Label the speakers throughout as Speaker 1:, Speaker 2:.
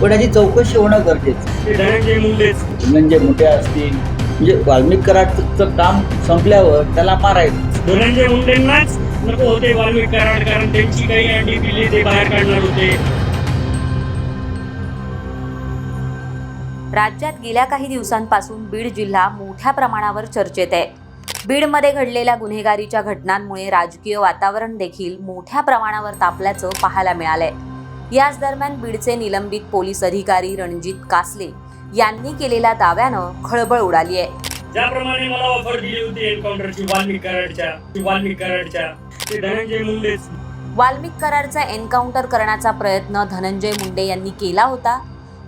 Speaker 1: पण याची चौकशी होणं गरजेचं म्हणजे मोठे असतील म्हणजे वाल्मिक कराडचं काम संपल्यावर त्याला मारायचं.
Speaker 2: धनंजय मुंडेंनाच नको होते वाल्मिक कराड कारण त्यांची काही अंडी पिल्ली ते बाहेर काढणार होते.
Speaker 3: राज्यात गेल्या काही दिवसांपासून बीड जिल्हा मोठ्या प्रमाणावर चर्चेत आहे. बीडमध्ये घडलेल्या गुन्हेगारीच्या घटनांमुळे राजकीय वातावरण देखील मोठ्या प्रमाणावर तापल्याचं पाहायला मिळालंय. याच दरम्यान बीडचे निलंबित पोलीस अधिकारी रणजित कासले यांनी केलेल्या दाव्यानं खळबळ उडाली आहे
Speaker 2: ज्याप्रमाणे मला ऑफर दिली होती एन्काउंटरची वाल्मिक कराडच्या ती वाल्मिक कराडच्या ते धनंजय मुंडेच.
Speaker 3: वाल्मिक कराडचा एन्काउंटर करण्याचा प्रयत्न धनंजय मुंडे यांनी केला होता.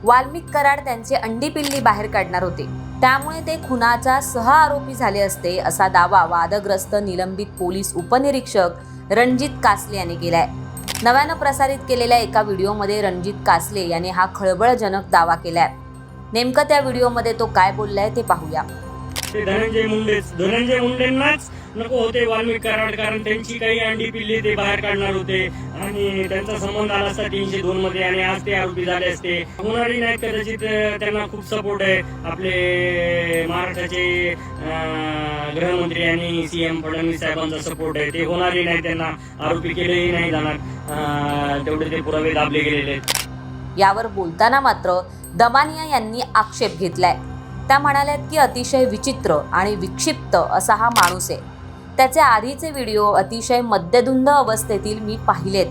Speaker 3: वाल्मिक कराड त्यांचे अंडी पिल्ली बाहेर काढणार होते. त्यामुळे ते खुनाचा सह आरोपी झाले असते असा दावा वादग्रस्त निलंबित पोलीस उपनिरीक्षक रणजित कासले यांनी केलाय. नव्यानं प्रसारित केलेल्या एका व्हिडिओमध्ये रणजित कासले याने हा खळबळजनक दावा केलाय. नेमकं त्या व्हिडिओमध्ये तो काय बोललाय ते पाहूया.
Speaker 2: ते धनंजय मुंडेच धनंजय मुंडेंनाच नको होते वाल्मिक कराड कारण त्यांची काही अंडी पिल्ली ते बाहेर काढणार होते. आणि त्यांचा संबंध आला असता तीनशे दोन मध्ये आणि आज ते आरोपी झाले असते. होणारी नाही कदाचित त्यांना खूप सपोर्ट आहे. आपले महाराष्ट्राचे गृहमंत्री आणि सीएम फडणवीस साहेबांचा सपोर्ट आहे. ते होणारही नाही त्यांना आरोपी केलेही नाही जाणार. तेवढे ते पुरावे दाबले गेलेले आहेत.
Speaker 3: यावर बोलताना मात्र दमानिया यांनी आक्षेप घेतलाय. त्या म्हणाल्यात की अतिशय विचित्र आणि विक्षिप्त असा हा माणूस आहे. त्याचे आधीचे व्हिडिओ अतिशय मद्यधुंद अवस्थेतील मी पाहिलेत.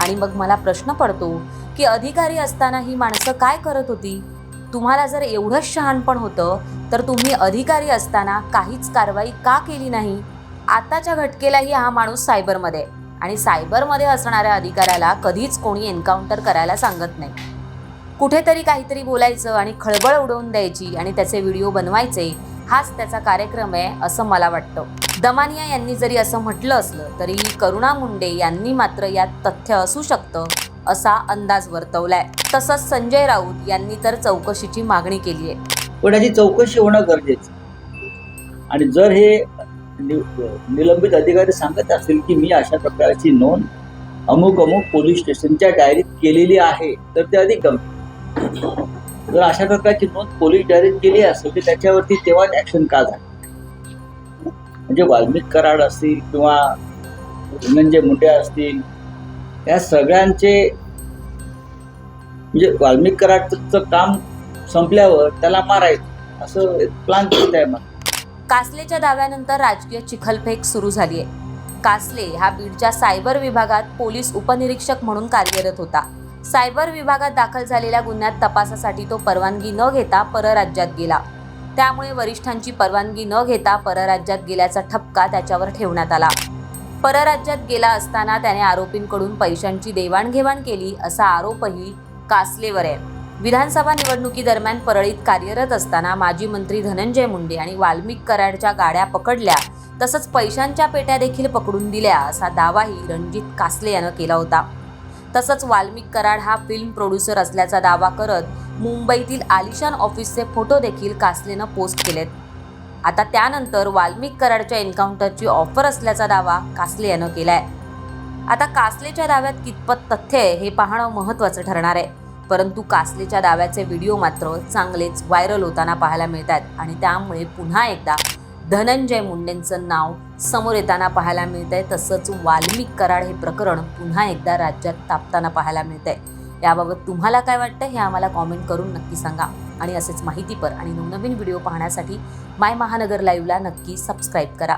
Speaker 3: आणि मग मला प्रश्न पडतो की अधिकारी असताना ही माणसं काय करत होती? तुम्हाला जर एवढंच शहाणपण होतं तर तुम्ही अधिकारी असताना काहीच कारवाई का केली नाही? आताच्या घटकेलाही हा माणूस सायबरमध्ये आणि सायबरमध्ये असणाऱ्या अधिकाऱ्याला कधीच कोणी एन्काउंटर करायला सांगत नाही. कुठेतरी काहीतरी बोलायचं आणि खळबळ उडवून द्यायची आणि त्याचे व्हिडिओ बनवायचे हाच त्याचा कार्यक्रम आहे असं मला वाटतं. दमानिया यांनी जरी असं म्हटलं असलं तरी करुणा मुंडे यांनी मात्र यात तथ्य असू शकतं असा अंदाज वर्तवलाय. तसंच संजय राऊत यांनी तर चौकशीची मागणी केली आहे.
Speaker 1: पण याची चौकशी होणं गरजेचं. आणि जर हे निलंबित अधिकारी सांगत असतील की मी अशा प्रकारची नोंद अमुक अमुक पोलीस स्टेशनच्या डायरीत केलेली आहे तर ते अधिक गंभीर. जर अशा प्रकारची नोंद पोलीस डायरीत केली असेल तर त्याच्यावरती तेव्हा ऍक्शन का झाली? म्हणजे वाल्मिक कराड असतील किंवा धनंजय मुंडे असतील या सगळ्यांचे म्हणजे वाल्मिक कराडचं काम संपल्यावर त्याला मारायचं. असं प्लान केलं आहे मग
Speaker 3: कासलेच्या दाव्यानंतर राजकीय चिखलफेक सुरू झाली आहे कासले हा बीडच्या सायबर विभागात पोलीस उपनिरीक्षक म्हणून कार्यरत होता. सायबर विभागात दाखल झालेल्या गुन्ह्यात तपासासाठी तो परवानगी न घेता परराज्यात गेला. त्यामुळे वरिष्ठांची परवानगी न घेता परराज्यात गेल्याचा ठपका त्याच्यावर ठेवण्यात आला. परराज्यात गेला असताना त्याने आरोपींकडून पैशांची देवाणघेवाण केली असा आरोपही कासलेवर आहे. विधानसभा निवडणुकीदरम्यान परळीत कार्यरत असताना माजी मंत्री धनंजय मुंडे आणि वाल्मिक कराडच्या गाड्या पकडल्या तसंच पैशांच्या पेट्या देखील पकडून दिल्या असा दावाही रणजित कासले यानं केला होता. तसंच वाल्मिक कराड हा फिल्म प्रोड्युसर असल्याचा दावा करत मुंबईतील आलिशान ऑफिसचे फोटो देखील कासलेनं पोस्ट केलेत. आता त्यानंतर वाल्मिक कराडच्या एन्काउंटरची ऑफर असल्याचा दावा कासले यानं केलाय. आता कासलेच्या दाव्यात कितपत तथ्य आहे हे पाहणं महत्त्वाचं ठरणार आहे. परंतु कासलेच्या दाव्याचे व्हिडिओ मात्र चांगलेच व्हायरल होताना पाहायला मिळत आहेत आणि त्यामुळे पुन्हा एकदा धनंजय मुंडेंचं नाव समोर येताना पाहायला मिळत आहे तसंच वाल्मिक कराड हे प्रकरण पुन्हा एकदा राज्यात तापताना पाहायला मिळत आहे याबाबत तुम्हाला काय वाटतं हे आम्हाला कॉमेंट करून नक्की सांगा. आणि असेच माहितीपर आणि नवनवीन व्हिडिओ पाहण्यासाठी माय महानगर लाईव्हला नक्की सबस्क्राईब करा.